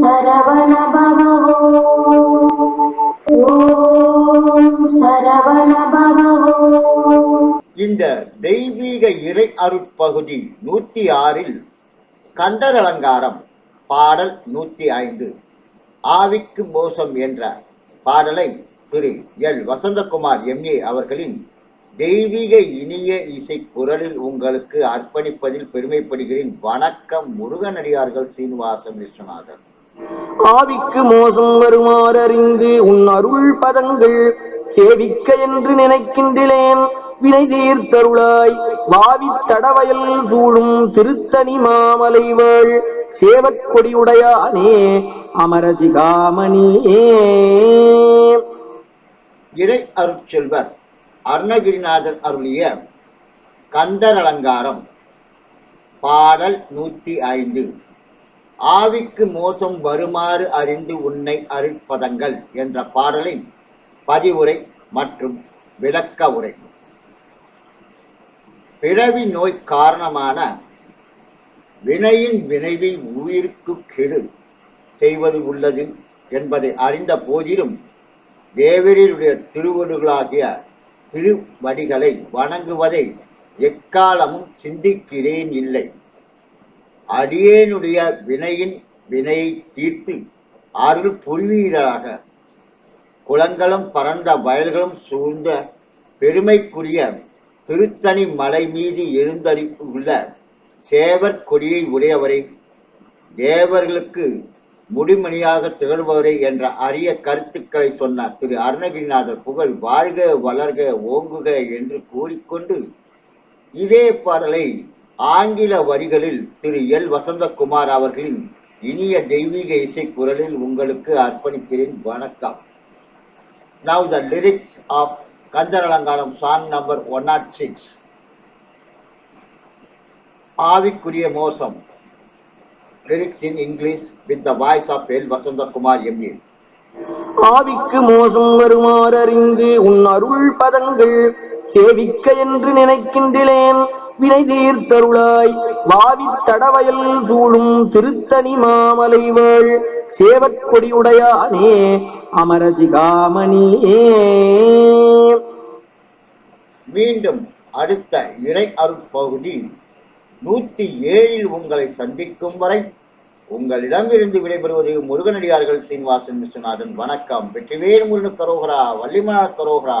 சரவண இந்த தெய்வீக இறை அருட்பகுதி நூத்தி ஆறில் கந்தர் அலங்காரம் பாடல் நூற்றி ஐந்து. ஆவிக்கு மோசம் என்ற பாடலை திரு எல். வசந்தகுமார் எம்ஏ அவர்களின் தெய்வீக இனிய இசை குரலில் உங்களுக்கு அர்ப்பணிப்பதில் பெருமைப்படுகிறேன். வணக்கம் முருகனடியார்கள் சீனிவாசன் விஸ்வநாதன் ஆவிக்கு மோசம் வருமாறறிந்து உன் அருள் பதங்கள் சேவிக்க என்று நினைக்கின்றேன். வினை தீர்த்தருளாய் வாவி தடவயல் சூழும் திருத்தணி மாமலைவள் சேவக்கொடியுடையானே அமரசிகாமணியே இறை அருட்செல்வர் அருணகிரிநாதர் அருளிய கந்தர் அலங்காரம் பாடல் நூத்தி ஐந்து. ஆவிக்கு மோசம் வருமாறு அறிந்து உன்னை அருட்பதங்கள் என்ற பாடலின் பதிவுரை மற்றும் விளக்க உரை. பிறவி நோய் காரணமான வினையின் வினைவை உயிருக்கு கெடு செய்வது உள்ளது என்பதை அறிந்த போதிலும் தேவரீருடைய திருவடுகளாகிய திருவடிகளை வணங்குவதை எக்காலமும் சிந்திக்கிறேன் இல்லை. அடியேனுடைய வினையின் வினையை தீர்த்து அருள் புரிவீராக. குளங்களும் பரந்த வயல்களும் சூழ்ந்த பெருமைக்குரிய திருத்தணி மலை மீது எழுந்தறி உள்ள சேவர் கொடியை உடையவரை தேவர்களுக்கு முடிமணியாக திகழ்பவரே என்ற அரிய கருத்துக்களை சொன்னார். திரு அருணகிரிநாதர் புகழ் வாழ்க வளர்க ஓங்குக என்று கூறிக்கொண்டு இதே பாடலை ஆங்கில வரிகளில் திரு எல். வசந்தகுமார் அவர்களின் இனிய தெய்வீக இசை குரலில் உங்களுக்கு அர்ப்பணிக்கிறேன் வணக்கம். Now the lyrics of Kandar Alangaram song number one naught six ஆவிக்குரிய மோசம். Lyrics in English with the voice of L Vasanthakumar MA ஆவிக்கு மோசம் வருமாறறிந்து உன் அருள் பதங்கள் சேவிக்க என்று நினைக்கின்றேன். வினை தீர்த்தருளாய் வாவித் தடவயல் சூழும் திருத்தணி மாமலைவள் சேவற்கொடியுடையானே அமரசிகாமணியே மீண்டும் அடுத்த இறை அருட்பகுதி நூத்தி ஏழில் உங்களை சந்திக்கும் வரை உங்களிடமிருந்து விடைபெறுவது முருகனடியார்கள் சீனிவாசன் விஸ்வநாதன். வணக்கம். வெற்றிவேல் முருகன் கரோகரா வள்ளிமலர் கரோகரா.